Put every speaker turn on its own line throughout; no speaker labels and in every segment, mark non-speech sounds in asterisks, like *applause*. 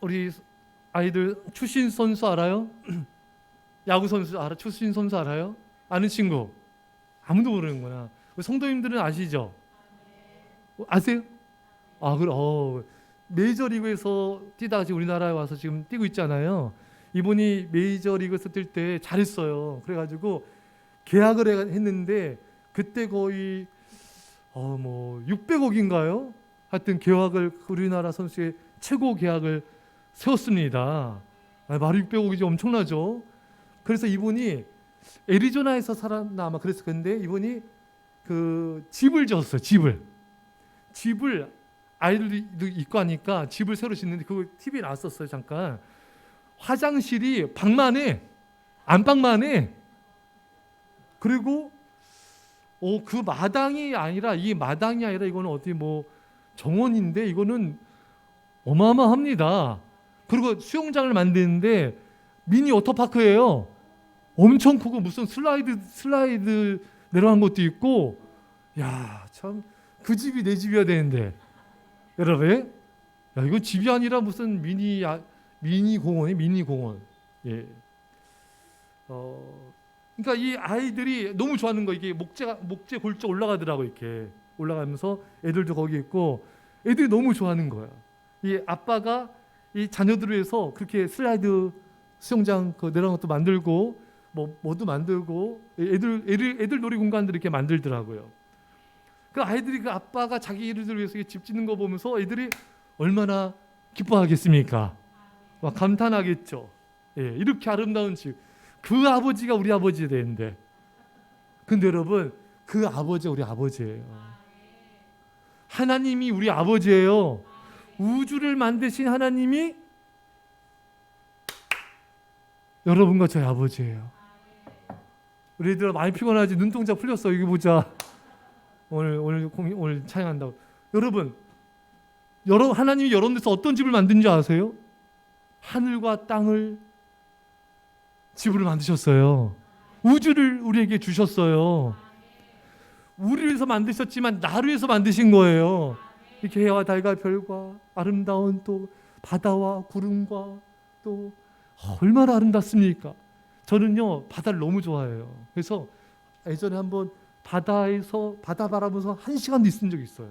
우리 아이들 추신 선수 알아요? *clears throat* 야구 선수 알아? 추신 선수 알아요? 아는 친구? 아무도 모르는구나. 성도님들은 아시죠? 어, 아세요? 아 그래. 어, 메이저리그에서 뛰다가 지금 우리나라에 와서 지금 뛰고 있잖아요. 이분이 메이저리그에서 뛸 때 잘했어요. 그래가지고 계약을 해- 했는데 그때 거의 어 뭐 600억인가요? 하여튼 계약을 우리나라 선수의 최고 계약을 세웠습니다. 아, 말이 600억이지 엄청나죠. 그래서 이분이 애리조나에서 살았나 아마 그랬을 건데 이분이 그 집을 지었어요. 집을 집을 아이들도 있고 하니까 집을 새로 짓는데 그거 TV에 나왔었어요. 잠깐 화장실이 방만해 안방만해 그리고 어, 그 마당이 아니라 이 마당이 아니라 이거는 어디 뭐 정원인데 이거는 어마어마합니다. 그리고 수영장을 만드는데 미니 워터파크예요. 엄청 크고 무슨 슬라이드 슬라이드 내려간 것도 있고 야 참 그 집이 내 집이어야 되는데 여러분 야 이거 집이 아니라 무슨 미니 아, 미니 공원이 미니 공원 예. 어 그러니까 이 아이들이 너무 좋아하는 거 이게 목재가 목재 골조 올라가더라고 이렇게 올라가면서 애들도 거기 있고 애들이 너무 좋아하는 거야. 이 아빠가 이 자녀들을 위해서 그렇게 슬라이드 수영장 그 내려간 것도 만들고 뭐 뭐도 만들고 애들 애들 애들 놀이 공간들 이렇게 만들더라고요. 그 아이들이 그 아빠가 자기들을 위해서 이렇게 집 짓는 거 보면서 애들이 얼마나 기뻐하겠습니까? 막 감탄하겠죠. 예, 이렇게 아름다운 집. 그 아버지가 우리 아버지 되는데. 근데 여러분, 그 아버지가 우리 아버지예요. 하나님이 우리 아버지예요. 우주를 만드신 하나님이 여러분과 저희 아버지예요. 우리 애들 많이 피곤하지 눈동자 풀렸어. 여기 보자. 오늘 오늘 공 오늘 찬양한다고. 여러분, 여러 하나님이 여러분들서 어떤 집을 만든 줄 아세요? 하늘과 땅을 집으로 만드셨어요. 우주를 우리에게 주셨어요. 우리를 위해서 만드셨지만 나를 위해서 만드신 거예요. 이렇게 해와 달과 별과 아름다운 또 바다와 구름과 또 얼마나 아름답습니까? 저는요 바다를 너무 좋아해요. 그래서 예전에 한번 바다에서 바다 바라보면서 한 시간도 있은 적이 있어요.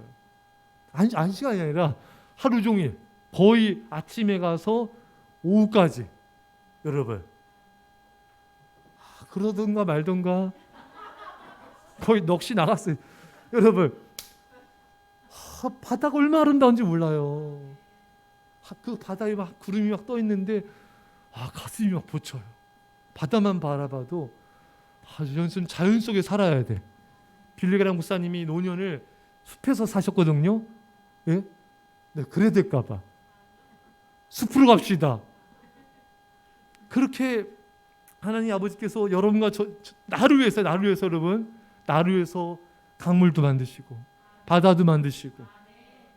한, 한 시간이 아니라 하루 종일 거의 아침에 가서 오후까지 여러분 아, 그러던가 말던가 거의 넋이 나갔어요. 여러분 아, 바다가 얼마나 아름다운지 몰라요. 아, 그 바다에 막 구름이 막 떠 있는데 아 가슴이 막 벅쳐요. 바다만 바라봐도 아, 연순 자연 속에 살아야 돼. 빌리그랑 목사님이 노년을 숲에서 사셨거든요. 예? 네, 그래야 될까봐 숲으로 갑시다. 그렇게 하나님 아버지께서 여러분과 저, 저- 나를 위해서 나를 위해서 여러분 나를 위해서 강물도 만드시고 바다도 만드시고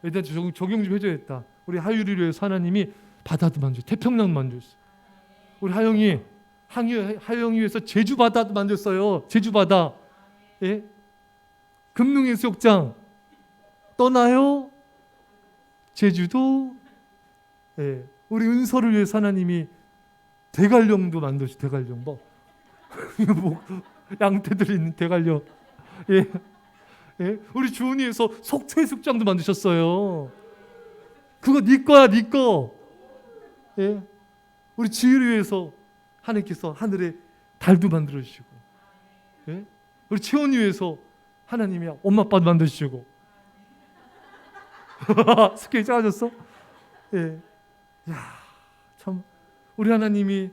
일단 적용, 적용 좀 해줘야겠다. 우리 하유리를 위해서 하나님이 바다도 만들, 태평양 만들었어. 우리 하영이 하유 하영이 위해서 제주 바다도 만들었어요. 제주 바다. 예? 금능 해수욕장 떠나요. 제주도. 예. 우리 은서를 위해서 하나님이 대관령도 만드시 대관령 뭐, *laughs* 뭐 양태들 있는 대관령. 예. 예? 우리 주은이에서 해수욕장도 만드셨어요. 그거 네 거야, 네 거. 예? 우리 지혜를 위해서 하나님께서 하늘에 달도 만들어 주시고, 예? 우리 채원이 위해서 하나님이 엄마 아빠도 만들어 주시고. 스케일 작아졌어? 예. 야, 참 우리 하나님이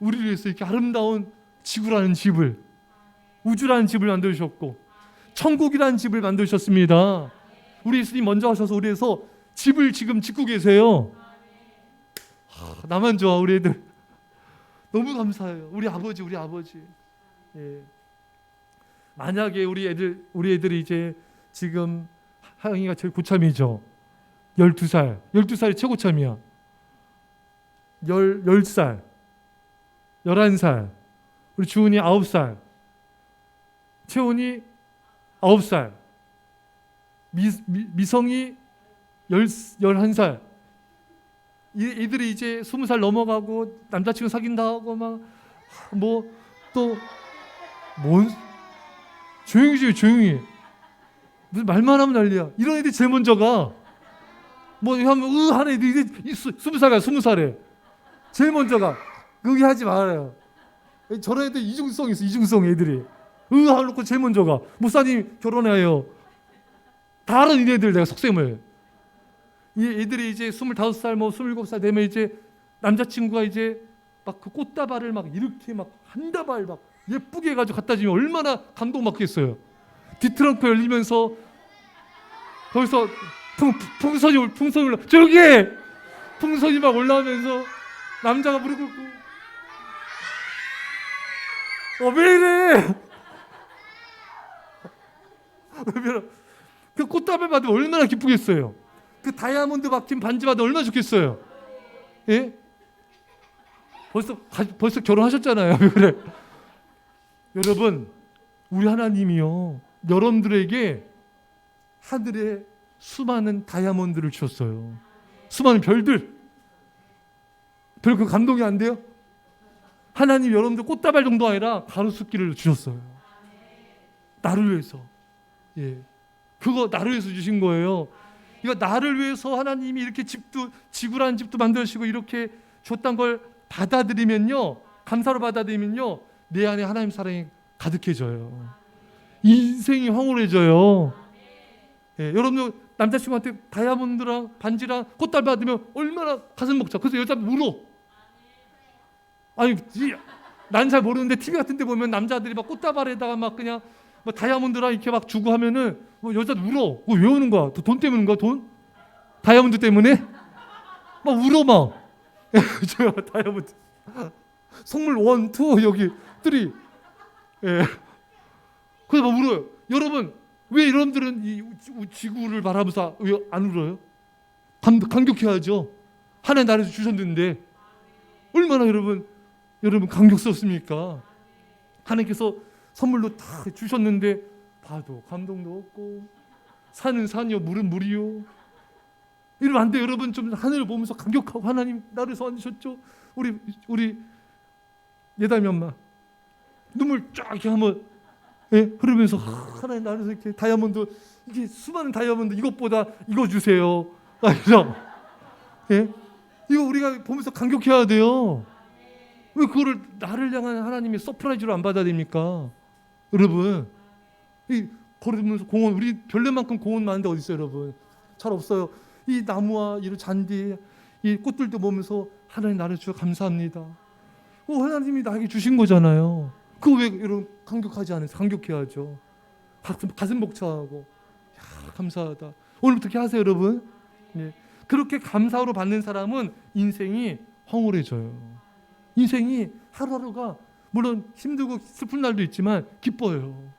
우리를 위해서 이렇게 아름다운 지구라는 집을 우주라는 집을 만들어 주셨고 천국이라는 집을 만들어 주셨습니다. 우리 예수님 먼저 하셔서 우리에서 집을 지금 짓고 계세요. 하, 나만 좋아 우리 애들 너무 감사해요. 우리 아버지 우리 아버지. 예. 만약에 우리 애들 우리 애들이 이제 지금 하영이가 제일 고참이죠. 12살. 12살이 최고참이야. 10, 10살. 11살. 우리 주은이 9살. 채원이 9살. 미, 미, 미 성이 10, 11살. 이 이들이 이제 스무 살 넘어가고 남자친구 사귄다 하고 막 뭐 또 뭔 조용히 좀 조용히 무슨 말만 하면 난리야. 이런 애들이 제일 먼저 가. 뭐 하면 으 하는 애들이 이제 스- 스무 살가 스무 살에 제일 먼저 가. 그게 하지 말아요. 저런 애들 이중성 있어 이중성 애들이 으 하놓고 제일 먼저 가. 목사님 결혼해요. 다 알아 이 애들 내가 속셈을. 이 애들이 이제 스물다섯 살뭐 스물일곱 살 되면 이제 남자친구가 이제 막 그 꽃다발을 막 이렇게 막 한 다발 막 예쁘게 해가지고 갖다 주면 얼마나 감동받겠어요. 뒤트렁크 열리면서 거기서 풍, 풍선이 올 풍선이 올라 저기 풍선이 막 올라오면서 남자가 무릎 꿇고 어왜 이래 그 꽃다발 받으면 얼마나 기쁘겠어요 그 다이아몬드 박힌 반지 받으면 얼마나 좋겠어요 예 벌써 가- 벌써 결혼하셨잖아요 왜 *laughs* 그래 여러분 우리 하나님이요 여러분들에게 하늘에 수많은 다이아몬드를 주셨어요. 수많은 별들. 별그 감동이 안 돼요? 하나님 여러분들 꽃다발 정도 아니라 가로수길을 주셨어요. 나를 위해서. 예. 그거 나를 위해서 주신 거예요. 이거 나를 위해서 하나님이 이렇게 집도 지구라는 집도 만드시고 이렇게 줬던 걸 받아들이면요. 감사로 받아들이면요. 내 안에 하나님 사랑이 가득해져요. 인생이 황홀해져요. 예, 여러분들 남자친구한테 다이아몬드랑 반지랑 꽃달 받으면 얼마나 가슴 벅차. 그래서 여자 울어. 아니, 난 잘 모르는데 TV 같은 데 보면 남자들이 막 꽃다발에다가 막 그냥 뭐 다이아몬드랑 이렇게 막 주고 하면은 뭐 여자 울어. 그거 왜 우는 거야? 돈 거야? 돈? 다이아몬드 때문에? 막 울어 막. *laughs* 저 다이아몬드. 선물 원, 투 여기 쓰리. 예. 그래서 막 울어요. 여러분 왜 여러분들은 이 우- 지구를 바라보면서 왜 안 울어요? 감, 감격해야죠. 하나님 나라에서 주셨는데 얼마나 여러분 여러분 감격스럽습니까? 하나님께서 선물로 다 주셨는데 봐도 감동도 없고 산은 산이요 물은 물이요 이러면 안 돼. 여러분 좀 하늘을 보면서 감격하고 하나님 나를 소환하셨죠. 우리 우리 예담이 엄마 눈물 쫙 이렇게 하면 예? 흐르면서 하, 하나님 나를 이렇게 다이아몬드 이게 수많은 다이아몬드 이것보다 이거 주세요. 아니죠? 예? 이거 우리가 보면서 감격해야 돼요. 왜 그거를 나를 향한 하나님의 서프라이즈로 안 받아들입니까? 여러분, 이 걸으면서 공원 우리 별내만큼 공원 많은데 어디 있어요, 여러분? 잘 없어요. 이 나무와 이런 잔디, 이 꽃들도 보면서 하나님 나를 주셔 감사합니다. 어, 하나님이 나에게 주신 거잖아요. 그거 왜 여러분 감격하지 않으세요? 감격해야죠. 가슴, 가슴 벅차고 야, 감사하다. 오늘부터 이렇게 하세요, 여러분. 예. 그렇게 감사로 받는 사람은 인생이 황홀해져요. 인생이 하루하루가 물론 힘들고 슬픈 날도 있지만 기뻐요.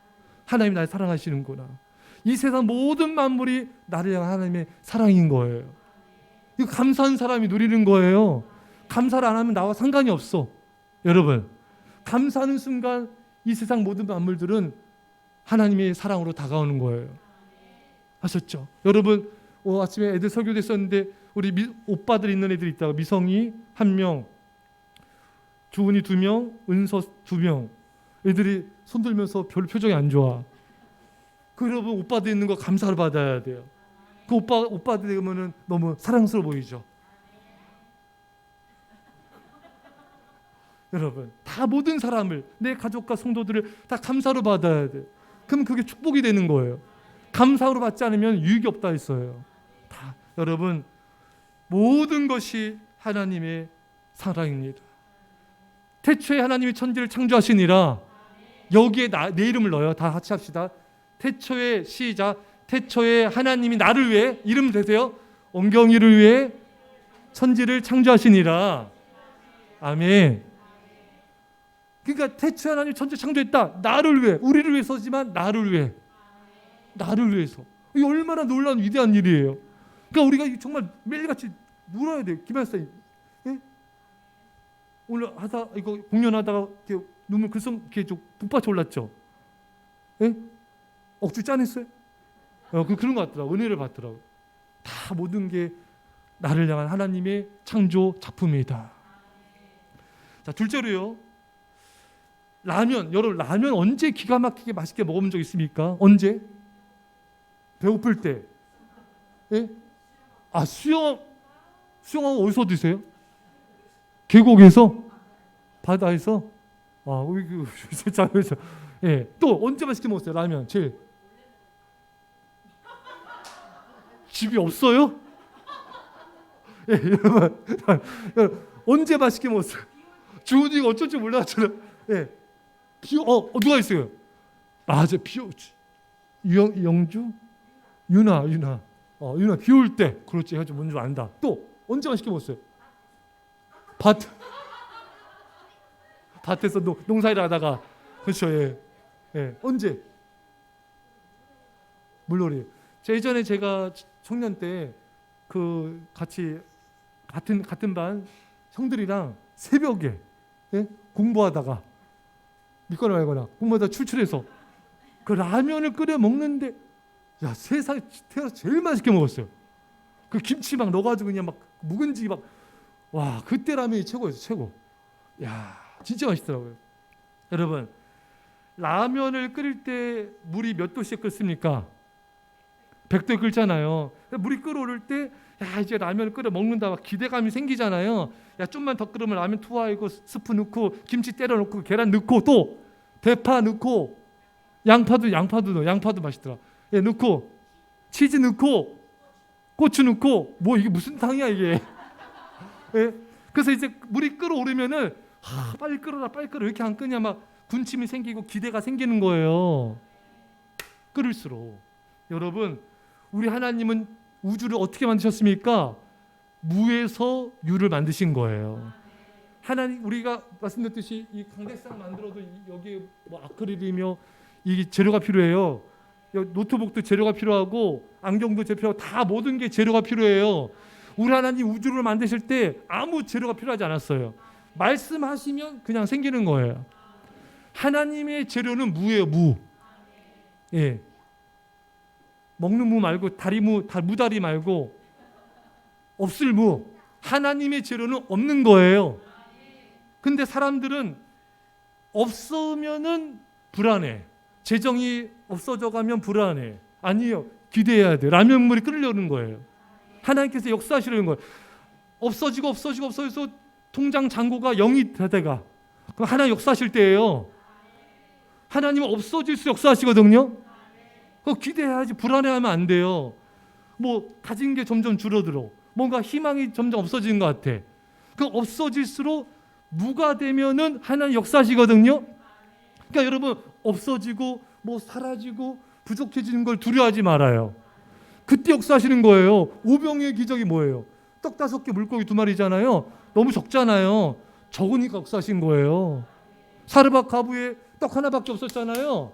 하나님 날 사랑하시는구나. 이 세상 모든 만물이 나를 향한 하나님의 사랑인 거예요. 이거 감사한 사람이 누리는 거예요. 감사를 안 하면 나와 상관이 없어. 여러분, 감사하는 순간 이 세상 모든 만물들은 하나님의 사랑으로 다가오는 거예요. 아셨죠? 여러분, 어, 아침에 애들 설교됐었는데 우리 미, 오빠들 있는 애들 있다가 미성이 한 명, 주은이 두 명, 은서 두 명. 애들이 손 들면서 별 표정이 안 좋아. 그 여러분 오빠들 있는 거 감사를 받아야 돼요. 그 오빠 오빠들 되면은 너무 사랑스러워 보이죠. *laughs* 여러분 다 모든 사람을 내 가족과 성도들을 다 감사로 받아야 돼. 그럼 그게 축복이 되는 거예요. 감사로 받지 않으면 유익이 없다 했어요. 다 여러분 모든 것이 하나님의 사랑입니다. 태초에 하나님이 천지를 창조하시니라 여기에 나, 내 이름을 넣어요. 다 같이 합시다. 태초에 시작. 태초에 하나님이 나를 위해 이름 되세요. 엉경이를 위해 천지를 창조하시니라. 아멘. 그러니까 태초에 하나님 천지 창조했다. 나를 위해, 우리를 위해서지만 나를 위해, 나를 위해서. 이 얼마나 놀라운 위대한 일이에요. 그러니까 우리가 정말 매일같이 누려야 돼. 김학사님. 예? 오늘 하다 이거 공연하다가 눈물 글썽 이렇게 좀 북받쳐 올랐죠. 예? 억지 짜냈어요? 어, 그 그런 것 같더라고. 은혜를 받더라고. 다 모든 게 나를 향한 하나님의 창조 작품이다. 자 둘째로요. 라면 여러분 라면 언제 기가 막히게 맛있게 먹어본 적 있습니까? 언제? 배고플 때. 예? 아 수영 수영하고 어디서 드세요? 계곡에서 바다에서 아 우리 그 *laughs* 잠깐만요. 예. 또 언제 맛있게 먹었어요? 라면 제일 집이 없어요? 예, 여러분, *laughs* 언제 맛있게 먹었어요? 주은이가 어쩔 줄 몰랐잖아. 예, 비, 어, 어, 누가 있어요? 맞아, 비, 오- 영, 영주, 유나, 유나, 어, 유나 비 올 때, 그렇지, 해가지고 뭔줄 안다. 또 언제 맛있게 먹었어요? 밭, 밭에서 농, 농사일 하다가, 그렇죠, 예, 예, 언제? 물놀이. 제 예전에 제가 청년 때 그 같이 같은 같은 반 형들이랑 새벽에 예? 공부하다가 믿거나 말거나 공부하다 출출해서 그 라면을 끓여 먹는데 야 세상 태어나서 제일 맛있게 먹었어요. 그 김치 막 넣어가지고 그냥 막 묵은지 막 와 그때 라면이 최고였어 최고. 야 진짜 맛있더라고요. 여러분 라면을 끓일 때 물이 몇 도씩 끓습니까? 100도에 끓잖아요. 물이 끓어오를 때, 야, 이제 라면을 끓여 먹는다. 막 기대감이 생기잖아요. 야, 좀만 더 끓으면 라면 투하하고 스프 넣고, 김치 때려 넣고, 계란 넣고, 또 대파 넣고, 양파도, 양파도 넣어. 양파도 맛있더라. 예, 넣고, 치즈 넣고, 고추 넣고, 뭐 이게 무슨 탕이야, 이게. 예? 그래서 이제 물이 끓어오르면은, 하, 빨리 끓어라, 빨리 끓어. 왜 이렇게 안 끓냐, 막 군침이 생기고 기대가 생기는 거예요. 끓을수록. 여러분, 우리 하나님은 우주를 어떻게 만드셨습니까? 무에서 유를 만드신 거예요. 하나님 우리가 말씀드렸듯이 이 강대상 만들어도 이- 여기에 뭐 아크릴이며 이 재료가 필요해요. 여- 노트북도 재료가 필요하고 안경도 재료하고 다 모든 게 재료가 필요해요. 우리 하나님 우주를 만드실 때 아무 재료가 필요하지 않았어요. 말씀하시면 그냥 생기는 거예요. 하나님의 재료는 무예요, 무. 예. 먹는 무 말고 다리 무, 다 무다리 말고 없을 무. 하나님의 재료는 없는 거예요. 근데 사람들은 없으면은 불안해. 재정이 없어져 가면 불안해. 아니요. 기대해야 돼. 라면물이 끓으려는 거예요. 하나님께서 역사하시려는 거예요. 없어지고 없어지고 없어져서 통장 잔고가 0이 되다가 그럼 하나님 역사하실 때예요. 하나님은 없어질 수 역사하시거든요. 그거 기대해야지 불안해하면 안 돼요. 뭐 가진 게 점점 줄어들어. 뭔가 희망이 점점 없어지는 것 같아. 그 없어질수록 무가 되면은 하나님 역사하시거든요. 그러니까 여러분 없어지고 뭐 사라지고 부족해지는 걸 두려워하지 말아요. 그때 역사하시는 거예요. 오병의 기적이 뭐예요? 떡 다섯 개 물고기 두 마리잖아요. 너무 적잖아요. 적으니까 역사하신 거예요. 사르밧 가부에 떡 하나밖에 없었잖아요.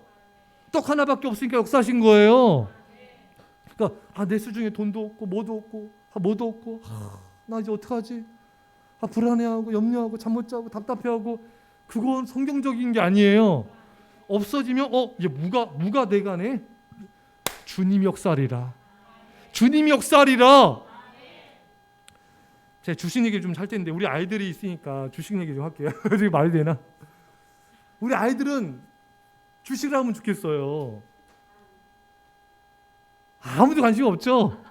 떡 하나밖에 없으니까 역사하신 거예요. 그러니까 아, 내 수중에 돈도 없고 뭐도 없고 아, 뭐도 없고 아, 나 이제 어떡하지? 아, 불안해하고 염려하고 잠 못 자고 답답해하고 그건 성경적인 게 아니에요. 없어지면 어 이제 무가 무가 돼가네. 주님 역사리라. 주님 역사리라. 제가 주식 얘기 좀할 텐데 우리 아이들이 있으니까 주식 얘기 좀 할게요. *laughs* 이게 말이 되나? 우리 아이들은 주식을 하면 좋겠어요. 아무도 관심 없죠.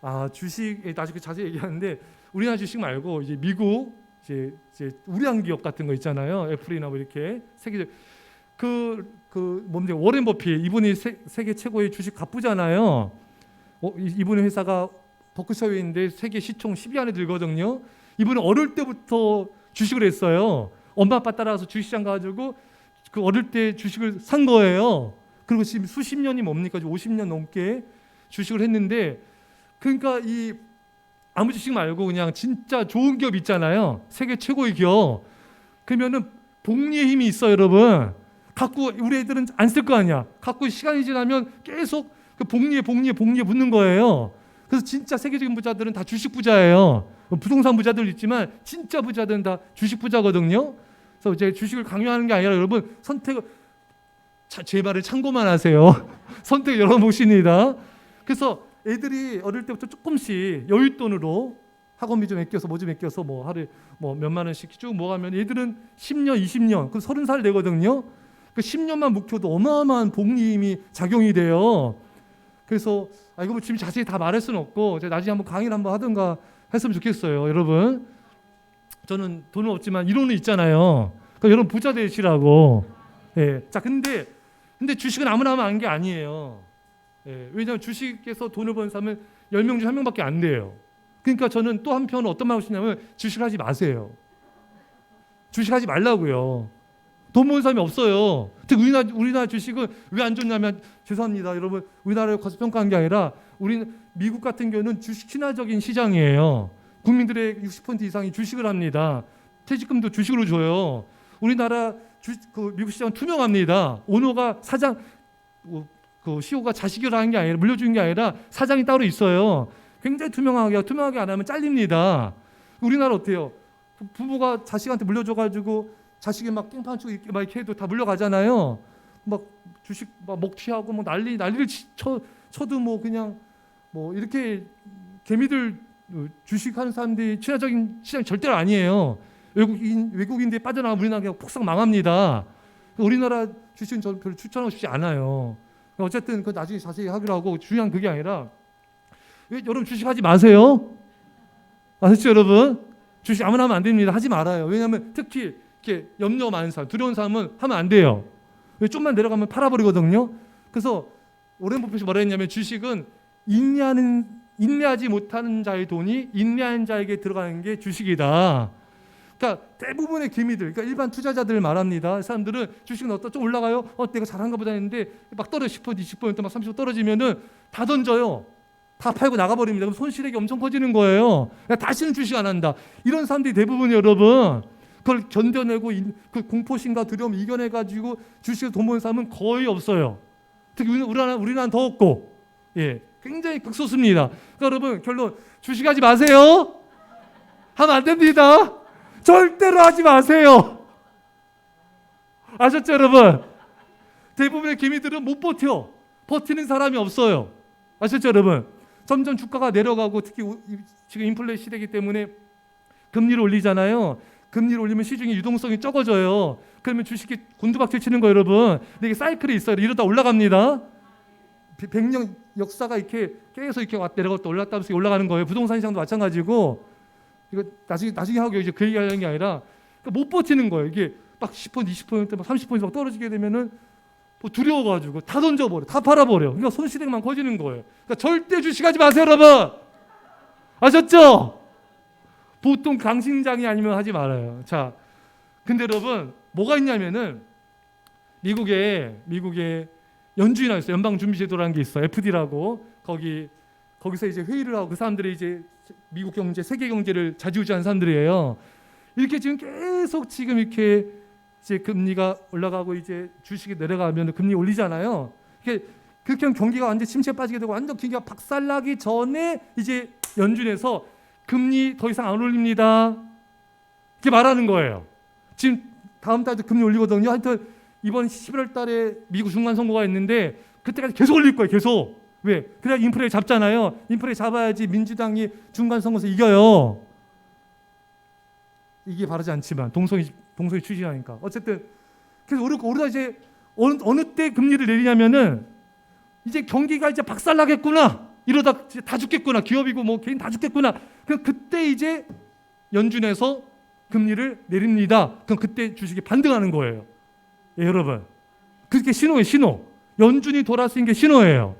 아 주식에 나중에 자세히 얘기하는데 우리나라 주식 말고 이제 미국 이제, 이제 우량 기업 같은 거 있잖아요. 애플이나 뭐 이렇게 세계적 그 그 뭡니까 워렌 버핏 이분이 세, 세계 최고의 주식 갑부잖아요. 어, 이- 이분의 회사가 버크셔웨이인데 세계 시총 10위 안에 들거든요. 이분은 어릴 때부터 주식을 했어요. 엄마 아빠 따라서 주식시장 가가지고 그 어릴 때 주식을 산 거예요. 그리고 지금 수십 년이 뭡니까? 50년 넘게 주식을 했는데 그러니까 이 아무 주식 말고 그냥 진짜 좋은 기업 있잖아요. 세계 최고의 기업. 그러면은 복리의 힘이 있어, 여러분. 갖고 우리 애들은 안 쓸 거 아니야. 갖고 시간이 지나면 계속 그 복리에 복리에 복리에 붙는 거예요. 그래서 진짜 세계적인 부자들은 다 주식 부자예요. 부동산 부자들 있지만 진짜 부자들은 다 주식 부자거든요. 그래서 이제 주식을 강요하는 게 아니라 여러분 선택을 자, 제 말을 참고만 하세요. *laughs* 선택 열어보십니다. 그래서 애들이 어릴 때부터 조금씩 여윳돈으로 학원비 좀 아껴서 뭐 좀 아껴서 뭐 하루에 뭐 몇만 원씩 쭉 모아면 애들은 10년, 20년, 그 30살 되거든요. 그 10년만 묵혀도 어마어마한 복리임이 작용이 돼요. 그래서 아 이거 뭐 지금 자세히 다 말할 수는 없고 제가 나중에 한번 강의를 한번 하든가 했으면 좋겠어요, 여러분. 저는 돈은 없지만 이론은 있잖아요. 그러니까 여러분 부자 되시라고. 예. 자, 근데 근데 주식은 아무나 하면 하는 게 아니에요. 예. 왜냐하면 주식에서 돈을 버는 사람은 10명 중한 명밖에 안 돼요. 그러니까 저는 또 한편 어떤 말을 하시냐면 주식하지 마세요. 주식하지 말라고요. 돈 버는 사람이 없어요. 특히 우리나라 우리나라 주식은 왜 안 좋냐면 죄송합니다, 여러분. 우리나라를 과소평가한 게 아니라 우리 미국 같은 경우는 주식 친화적인 시장이에요. 국민들의 60% 이상이 주식을 합니다. 퇴직금도 주식으로 줘요. 우리나라 주, 그 미국 시장은 투명합니다. 오너가 사장 어, 그 CEO가 자식이라 하는 게 아니라 물려주는 게 아니라 사장이 따로 있어요. 굉장히 투명하게 투명하게 안 하면 잘립니다. 우리나라 어때요? 부- 부부가 자식한테 물려줘가지고 자식이 막 깽판 치고 이렇게 막 이렇게 해도 다 물려가잖아요. 막 주식 막 먹튀하고 뭐 난리 난리를 치- 쳐 쳐도 뭐 그냥 뭐 이렇게 개미들 어, 주식하는 사람들이 친화적인 시장 절대로 아니에요. 외국인 외국인들이 빠져나가 우리나라 그냥 폭삭 망합니다. 우리나라 주식은 저는 별로 추천하고 싶지 않아요. 어쨌든 그 나중에 자세히 하기로 하고 중요한 그게 아니라 왜 여러분 주식하지 마세요. 아셨죠, 여러분? 주식 아무나 하면 안 됩니다. 하지 말아요. 왜냐하면 특히 이렇게 염려 많은 사람, 두려운 사람은 하면 안 돼요. 왜 좀만 내려가면 팔아버리거든요. 그래서 오렌 버핏이 뭐라 했냐면 주식은 인내하는 인내하지 못하는 자의 돈이 인내하는 자에게 들어가는 게 주식이다. 그러니까 대부분의 개미들, 그러니까 일반 투자자들 말합니다. 사람들은 주식은 어떠 좀 올라가요? 어, 내가 잘한가 보다 했는데 막 떨어 10% 20%막 30% 떨어지면은 다 던져요. 다 팔고 나가버립니다. 그럼 손실액이 엄청 커지는 거예요. 그러니까 다시는 주식 안 한다. 이런 사람들이 대부분 여러분 그걸 견뎌내고 이- 그 공포심과 두려움 이겨내가지고 주식에 돈 버는 사람은 거의 없어요. 특히 우리- 우리나라 우리나라는 더 없고, 예, 굉장히 극소수입니다. 그러니까 여러분 결론 주식하지 마세요. 하면 안 됩니다. 절대로 하지 마세요. 아셨죠, 여러분? 대부분의 개미들은 못 버텨. 버티는 사람이 없어요. 아셨죠, 여러분? 점점 주가가 내려가고 특히 지금 인플레 시대이기 때문에 금리를 올리잖아요. 금리를 올리면 시중의 유동성이 적어져요. 그러면 주식이 곤두박질 치는 거 여러분. 근데 이게 사이클이 있어요. 이러다 올라갑니다. 100년 역사가 이렇게 계속 이렇게 왔 내려갔다 올랐다 하면서 올라가는 거예요. 부동산 시장도 마찬가지고 이거 나중에 나중에 하고 이제 그 얘기하는 게 아니라 그러니까 못 버티는 거예요. 이게 막 10% 20%막 30%막 떨어지게 되면은 뭐 두려워가지고 다 던져버려, 다 팔아버려. 그러니까 손실액만 커지는 거예요. 그러니까 절대 주식하지 마세요, 여러분. 아셨죠? 보통 강심장이 아니면 하지 말아요. 자, 근데 여러분 뭐가 있냐면은 미국에 미국에 연준이나 있어요. 연방준비제도라는 게 있어. FD라고 거기 거기서 이제 회의를 하고 그 사람들이 이제 미국 경제, 세계 경제를 좌지우지하는 사람들이에요. 이렇게 지금 계속 지금 이렇게 이제 금리가 올라가고 이제 주식이 내려가면 금리 올리잖아요. 이게 그렇게 경기가 완전 침체에 빠지게 되고 완전 경기가 박살나기 전에 이제 연준에서 금리 더 이상 안 올립니다. 이렇게 말하는 거예요. 지금 다음 달도 금리 올리거든요. 하여튼 이번 11월 달에 미국 중간 선거가 있는데 그때까지 계속 올릴 거예요. 계속. 왜? 그래야 인플레 잡잖아요. 인플레 잡아야지 민주당이 중간 선거에서 이겨요. 이게 바르지 않지만 동성이 동성이 추진하니까 어쨌든 그래서 오르 오르다 이제 어느 어느 때 금리를 내리냐면은 이제 경기가 이제 박살나겠구나 이러다 다 죽겠구나 기업이고 뭐 개인 다 죽겠구나 그 그때 이제 연준에서 금리를 내립니다. 그럼 그때 주식이 반등하는 거예요. 예, 여러분 그게 신호예요 신호 연준이 돌아서는 게 신호예요.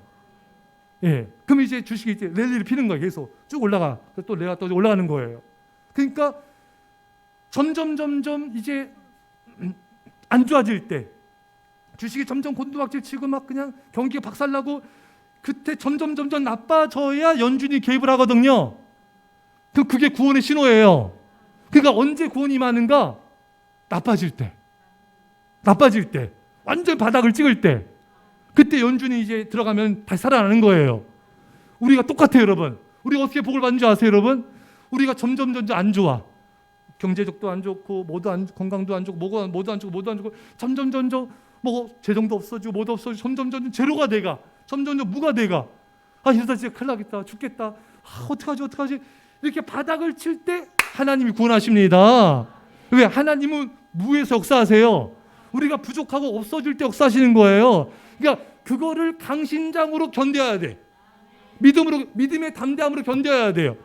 예, 그럼 이제 주식이 이제 랠리를 피는 거예요. 계속 쭉 올라가 또 내가 또 올라가는 거예요. 그러니까 점점 점점 이제 음, 안 좋아질 때 주식이 점점 곤두박질 치고 막 그냥 경기가 박살나고 그때 점점 점점 나빠져야 연준이 개입을 하거든요. 그 그게 구원의 신호예요. 그러니까 언제 구원이 임하는가? 나빠질 때. 나빠질 때. 완전 바닥을 찍을 때. 그때 연준이 이제 들어가면 다시 살아나는 거예요. 우리가 똑같아요, 여러분. 우리가 어떻게 복을 받는 줄 아세요, 여러분? 우리가 점점 점점 안 좋아. 경제적도 안 좋고 뭐도 안 건강도 안 좋고 뭐가 안 좋고 뭐도 안 좋고 점점 점점 뭐 재정도 없어지고 뭐도 없어지고 점점 점점 제로가 돼가 점점 점점 무가 돼가 아 이러다 진짜 큰일 나겠다 죽겠다 아, 어떡하지 어떡하지 이렇게 바닥을 칠 때 하나님이 구원하십니다. 왜? 하나님은 무에서 역사하세요. 우리가 부족하고 없어질 때 역사하시는 거예요. 그러니까 그거를 강신장으로 견뎌야 돼. 믿음으로 믿음의 담대함으로 견뎌야 돼요.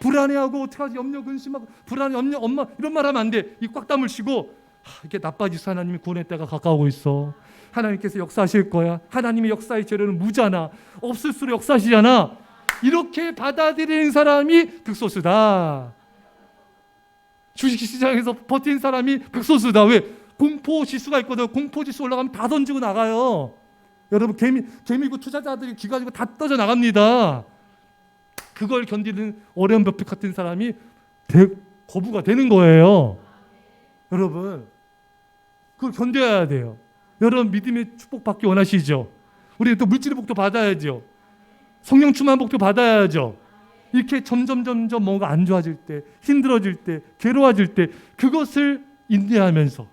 불안해하고 어떡하지? 염려 근심하고 불안해 염려 엄마 이런 말 하면 안 돼 이 꽉 다물치고 하, 이렇게 나빠지서 하나님이 구원의 때가 가까우고 있어. 하나님께서 역사하실 거야. 하나님의 역사의 재료는 무잖아. 없을수록 역사하시잖아 이렇게 받아들이는 사람이 극소수다 주식시장에서 버틴 사람이 극소수다 왜 공포 지수가 있거든 공포 지수 올라가면 다 던지고 나가요 여러분 개미 개미고 투자자들이 귀 가지고 다 떠져 나갑니다 그걸 견디는 어려운 벽 같은 사람이 대, 거부가 되는 거예요. 여러분, 그걸 견뎌야 돼요. 여러분 믿음의 축복 받기 원하시죠? 우리 또 물질의 복도 받아야죠. 성령 충만 복도 받아야죠. 이렇게 점점 점점 뭔가 안 좋아질 때, 힘들어질 때, 괴로워질 때 그것을 인내하면서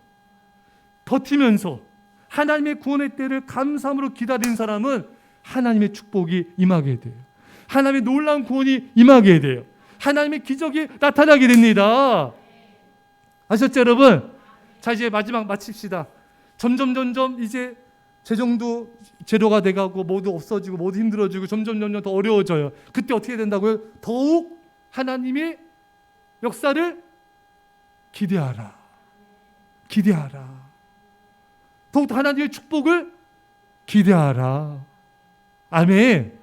버티면서 하나님의 구원의 때를 감사함으로 기다리는 사람은 하나님의 축복이 임하게 돼요. 하나님의 놀라운 구원이 임하게 돼요. 하나님의 기적이 나타나게 됩니다. 아셨죠, 여러분? 자, 이제 마지막 마칩시다. 점점 점점 이제 재정도 제로가 돼가고 모두 없어지고 모두 힘들어지고 점점 점점 더 어려워져요. 그때 어떻게 된다고요? 더욱 하나님의 역사를 기대하라. 기대하라. 더욱 하나님의 축복을 기대하라. 아멘.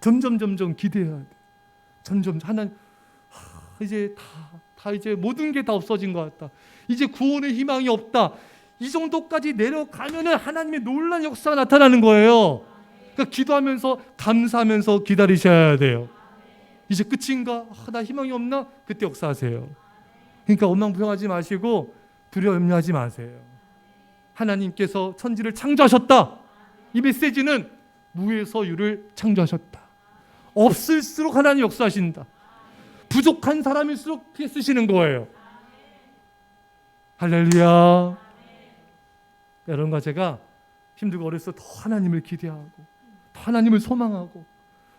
점점 점점 기대해야 돼. 점점 하나님 하, 이제 다, 다 이제 모든 게 다 없어진 것 같다. 이제 구원의 희망이 없다. 이 정도까지 내려가면은 하나님의 놀란 역사가 나타나는 거예요. 그러니까 기도하면서 감사하면서 기다리셔야 돼요. 이제 끝인가? 아, 나 희망이 없나? 그때 역사하세요. 그러니까 원망부평하지 마시고 두려워 염려하지 마세요. 하나님께서 천지를 창조하셨다. 이 메시지는 무에서 유를 창조하셨다. 없을수록 하나님 역사하신다. 부족한 사람일수록 쓰시는 거예요. 할렐루야. 여러분과 제가 힘들고 어려서 더 하나님을 기대하고 더 하나님을 소망하고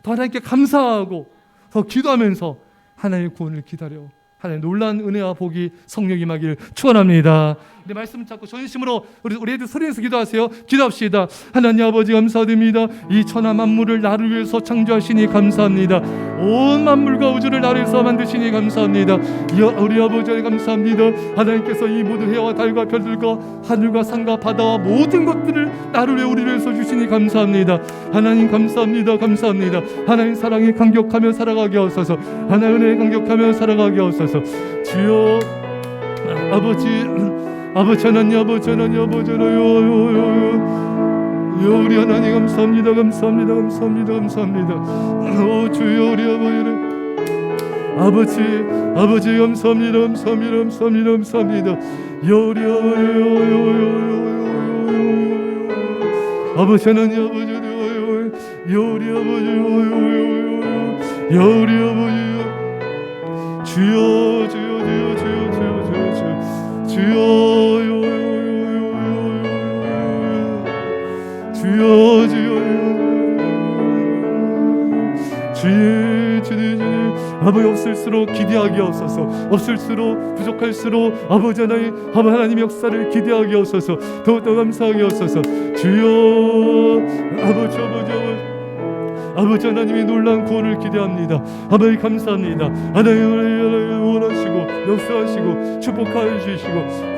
더 하나님께 감사하고 더 기도하면서 하나님의 구원을 기다려 하나님 놀란 은혜와 복이 성령 임하기를 축원합니다. 내 말씀 잡고 전심으로 우리 우리 애들 소리내서 기도하세요. 기도합시다. 하나님 아버지 감사드립니다. 이 천하 만물을 나를 위해서 창조하시니 감사합니다. 온 만물과 우주를 나를 위해서 만드시니 감사합니다. 여, 우리 아버지 감사합니다. 하나님께서 이 모든 해와 달과 별들과 하늘과 산과 바다와 모든 것들을 나를 위해 우리를 위해서 주시니 감사합니다. 하나님 감사합니다. 감사합니다. 하나님 사랑에 감격하며 살아가게 하소서. 하나님 은혜에 감격하며 살아가게 하소서. 주여 아버지 아버지 하나님 아버지 하나님 아버지 하나님 여 우리 하나님 감사합니다 감사합니다 감사합니다 감사합니다 오 주여 우리 아버지를 아버지 아버지 감사합니다 감사합니다 감사합니다 감사합니다 아버지 하나님 아버지 여 우리 아버지 여 우리 아버지 주여 주여 주여 주여 주여 주여 주여 주여 주여 주여 주여 주여 아버지 없을수록 기대하게 하소서 없을수록 부족할수록 아버지 하나님 하나님 역사를 기대하게 하소서 더욱더 감사하게 하소서 주여 아버지 아버지 아버지 아버지 하나님의 놀라운 구원을 기대합니다. 아버지 감사합니다. 하나님 역사하시고 축복하여 주시고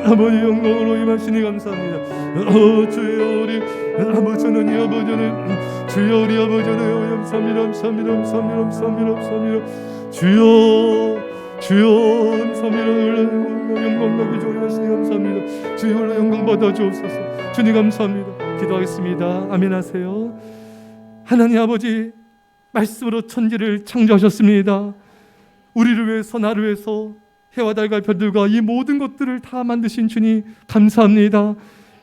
아버지 영광으로 임하시니 감사합니다. 어, 주여 우리 아버지 하나님 아버지는 주여 우리 아버지는 감사합니다. 감사합니다. 감사합니다. 감사합니다. 감사합니다. 주여 주여 감사합니다. 영광 나기 좋으시니 감사합니다. 주여 영광 받아 주옵소서. 주님 감사합니다. 기도하겠습니다. 아멘 하세요. 하나님 아버지 말씀으로 천지를 창조하셨습니다. 우리를 위해서 나를 위해서 해와 달과 별들과 이 모든 것들을 다 만드신 주님 감사합니다.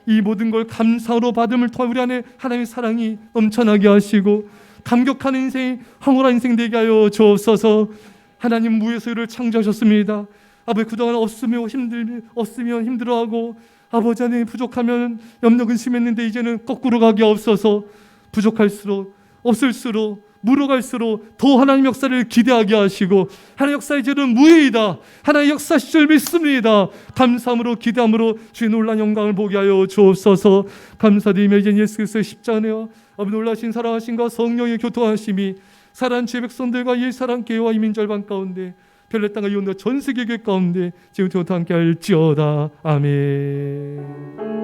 이 모든 걸 감사로 받음을 통해 우리 안에 하나님의 사랑이 넘쳐나게 하시고 감격한 인생, 황홀한 인생 되게 하여 주옵소서. 하나님 무에서 이를 창조하셨습니다. 아버지 그동안 없으며 힘들 없으면 힘들어하고 아버지 하나님 부족하면 염려 근심했는데 이제는 거꾸로 가게 없어서 부족할수록 없을수록 물어갈수록 더 하나님 역사를 기대하게 하시고 하나님 역사의 죄는 무해이다. 하나님 역사하실 줄 믿습니다. 감사함으로 기대함으로 주의 놀란 영광을 보게 하여 주옵소서. 감사드리며 이제 예수 그리스도의 십자가네요. 아버지 놀라신 사랑하신과 성령의 교통하심이 사랑 주의 백성들과 이 사랑 교회와 이민 절반 가운데 별내 땅과 이온과 전 세계 교회 가운데 지금부터 함께 할지어다. 아멘